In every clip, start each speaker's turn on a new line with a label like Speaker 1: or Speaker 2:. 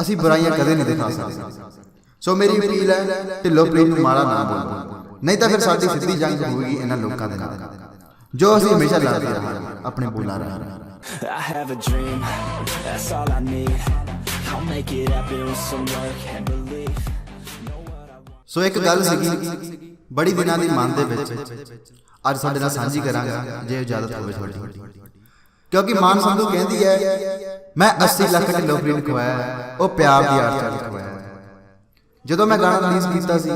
Speaker 1: ਅਸੀਂ ਬੁਰਾਈਆਂ ਕਦੇ ਨਹੀਂ ਦਿਖਾ ਸਕਦੇ। ਸੋ ਮੇਰੀ ਅਪੀਲ ਹੈ ਢਿੱਲੋਂ ਪ੍ਰੀਤ ਨੂੰ ਮਾੜਾ ਨਾ ਬੋਲੋ। ਨਹੀਂ ਤਾਂ ਫਿਰ ਸਾਡੀ ਸਿੱਧੀ ਜੰਗ ਹੋਵੇਗੀ ਇਹਨਾਂ ਲੋਕਾਂ ਦੇ ਨਾਲ। ਜੋ ਅਸੀਂ ਹਮੇਸ਼ਾ ਲੜਦੇ ਰਹਾਂਗੇ ਆਪਣੇ ਬੋਲਾਂ ਰਾਹੀਂ
Speaker 2: I have a dream, that's all I need. I'll make it happen with some work and belief.
Speaker 1: ਸੋ ਇੱਕ ਗੱਲ ਸੀਗੀ ਬੜੀ ਦਿਨਾਂ ਦੀ ਮਨ ਦੇ ਵਿੱਚ ਅੱਜ ਸਾਡੇ ਨਾਲ ਸਾਂਝੀ ਕਰਾਂਗਾ ਜੇ ਇਜਾਜ਼ਤ ਹੋਵੇ ਤੁਹਾਡੀ। ਕਿਉਂਕਿ ਮਾਨ ਸੰਧੂ ਕਹਿੰਦੀ ਹੈ, ਮੈਂ 80 ਲੱਖ ਢਿੱਲੋਂ ਪ੍ਰੀਤ ਖਵਾਇਆ ਉਹ ਪਿਆਰ ਦੀ ਆੜ ਚੱਲ ਖਵਾਇਆ ਜਦੋਂ ਮੈਂ ਗਾਣਾ ਰਿਲੀਜ਼ ਕੀਤਾ ਸੀ,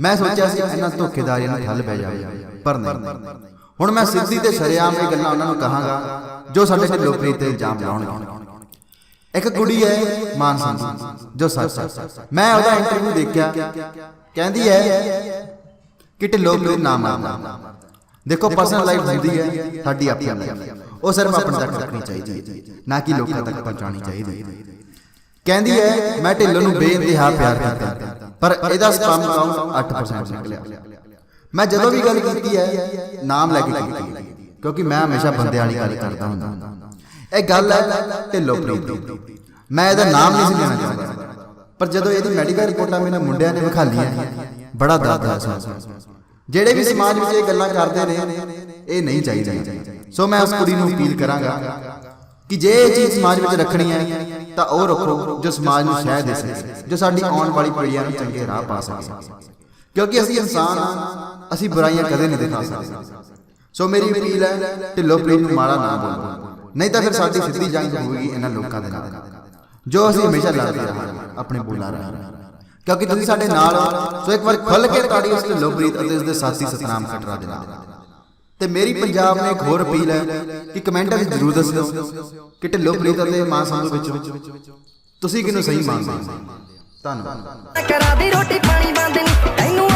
Speaker 1: ਮੈਂ ਸੋਚਿਆ ਸੀ ਇਹਨਾਂ ਧੋਖੇਦਾਰੀਆਂ ਨੂੰ ਠੱਲ ਪੈ ਜਾਵੇ, ਪਰ ਨਹੀਂ। ਹੁਣ ਮੈਂ ਸਿੱਧੀ ਤੇ ਸ਼ਰੇਆਮ ਇਹ ਗੱਲਾਂ ਉਹਨਾਂ ਨੂੰ ਕਹਾਂਗਾ, ਜੋ ਸਾਡੇ ਢਿੱਲੋਂ ਪ੍ਰੀਤ ਤੇ ਇਲਜ਼ਾਮ ਲਾਉਣਗੇ। ਇੱਕ ਕੁੜੀ ਹੈ ਮਾਨ ਸੰਧੂ, ਜੋ ਸੱਚ ਮੈਂ ਉਹਦਾ ਇੰਟਰਵਿਊ ਦੇਖਿਆ, ਕਹਿੰਦੀ ਹੈ ਕਿ ਢਿੱਲੋਂ ਨਾਮ ਮਾਰਨਾ ਦੇਖੋ ਪਰਸਨਲ ਲਾਈਫ ਹੁੰਦੀ ਹੈ ਸਾਡੀ ਆਪਣੀ ਲਾਈਫ ਉਹ ਸਿਰਫ ਆਪਣੇ ਤੱਕ ਰੱਖਣੀ ਚਾਹੀਦੀ ਹੈ। ਨਾ ਕਿ ਲੋਕਾਂ ਤੱਕ ਪਹੁੰਚਾਉਣੀ ਚਾਹੀਦੀ ਹੈ। ਕਹਿੰਦੀ ਹੈ ਮੈਂ ਢਿੱਲੋਂ ਨੂੰ ਬੇਇੰਤਹਾ ਪਿਆਰ ਕਰਦਾ। ਪਰ ਇਹਦਾ ਸਪਮ ਕਾਊਂਟ 8% ਨਿਕਲਿਆ। ਮੈਂ ਜਦੋਂ ਵੀ ਗੱਲ ਕੀਤੀ ਹੈ ਨਾਮ ਲੈ ਕੇ ਕੀਤੀ ਹੈ। ਕਿਉਂਕਿ ਮੈਂ ਹਮੇਸ਼ਾ ਬੰਦੇ ਵਾਲੀ ਗੱਲ ਕਰਦਾ ਹੁੰਦਾ। ਇਹ ਗੱਲ ਹੈ ਢਿੱਲੋਂ ਪ੍ਰੀਤ ਦੀ। ਮੈਂ ਇਹਦਾ ਨਾਮ ਨਹੀਂ ਸੀ ਲੈਣਾ ਚਾਹੁੰਦਾ। ਪਰ ਜਦੋਂ ਇਹਦੀ ਮੈਡੀਕਲ ਰਿਪੋਰਟਾਂ ਮੇਰੇ ਮੁੰਡਿਆਂ ਨੇ ਵਿਖਾਲੀਆਂ ਬੜਾ ਦਰਦ ਸੁਣ ਜਿਹੜੇ ਵੀ ਸਮਾਜ ਵਿੱਚ ਇਹ ਗੱਲਾਂ ਕਰਦੇ ਨੇ, ਇਹ ਨਹੀਂ ਚਾਹੀਦਾ ਸੋ ਮੈਂ ਉਸ ਕੁੜੀ ਨੂੰ ਅਪੀਲ ਕਰਾਂਗਾ ਕਿ ਜੇ ਇਹ ਚੀਜ਼ ਸਮਾਜ ਵਿੱਚ ਰੱਖਣੀ ਹੈ, ਤਾਂ ਉਹ ਰੱਖੋ ਜੋ ਸਮਾਜ ਨੂੰ ਸ਼ਹਿ ਦੇ ਸਕੇ, ਜੋ ਸਾਡੀ ਆਉਣ ਵਾਲੀ ਪੀੜ੍ਹੀਆਂ ਨੂੰ ਚੰਗੇ ਰਾਹ ਪਾ ਸਕੇ। ਕਿਉਂਕਿ ਅਸੀਂ ਇਨਸਾਨ ਹਾਂ, ਅਸੀਂ ਬੁਰਾਈਆਂ ਕਦੇ ਨਹੀਂ ਦਿਖਾ ਸਕਦੇ। ਸੋ ਮੇਰੀ ਅਪੀਲ ਹੈ ਢਿੱਲੋਂ ਪ੍ਰੀਤ ਨੂੰ ਮਾੜਾ ਨਾ ਬੋਲੋ। ਨਹੀਂ ਤਾਂ ਫਿਰ ਸਾਡੀ ਸਿੱਧੀ ਜੰਗ ਹੋਵੇਗੀ ਇਹਨਾਂ ਲੋਕਾਂ ਦੇ ਨਾਲ। ਜੋ ਅਸੀਂ ਹਮੇਸ਼ਾ ਲੜਦੇ ਰਹਾਂਗੇ, ਆਪਣੇ ਬੋਲਾਂ ਰਾਹੀਂ ਕਿਉਂਕਿ ਤੁਸੀਂ ਸਾਡੇ ਨਾਲ ਹੋ, ਸੋ ਇੱਕ ਵਾਰ ਖੁੱਲ ਕੇ ਤਾੜੀ ਉਸ ਢਿੱਲੋਂ ਪ੍ਰੀਤ ਅਤੇ ਉਸ ਦੇ ਸਾਥੀ ਸਤਨਾਮ ਖਟਰਾ ਦੇ ਨਾਲ ਤੇ ਮੇਰੀ ਪੰਜਾਬ ਨੇ ਇੱਕ ਹੋਰ ਅਪੀਲ ਹੈ ਕਿ ਕਮੈਂਟਾਂ ਵਿੱਚ ਜ਼ਰੂਰ ਦੱਸਿਓ ਕਿ ਢਿੱਲੋਂ ਪ੍ਰੀਤ ਅਤੇ ਮਾਂ ਸੰਧੂ ਵਿੱਚ ਤੁਸੀਂ ਕਿਹਨੂੰ ਸਹੀ ਮੰਨਦੇ ਹੋ? ਧੰਨਵਾਦ।
Speaker 3: ਕਰਾ ਦੀ ਰੋਟੀ ਪਾਣੀ ਬੰਦ ਨਹੀਂ ਤੈਨੂੰ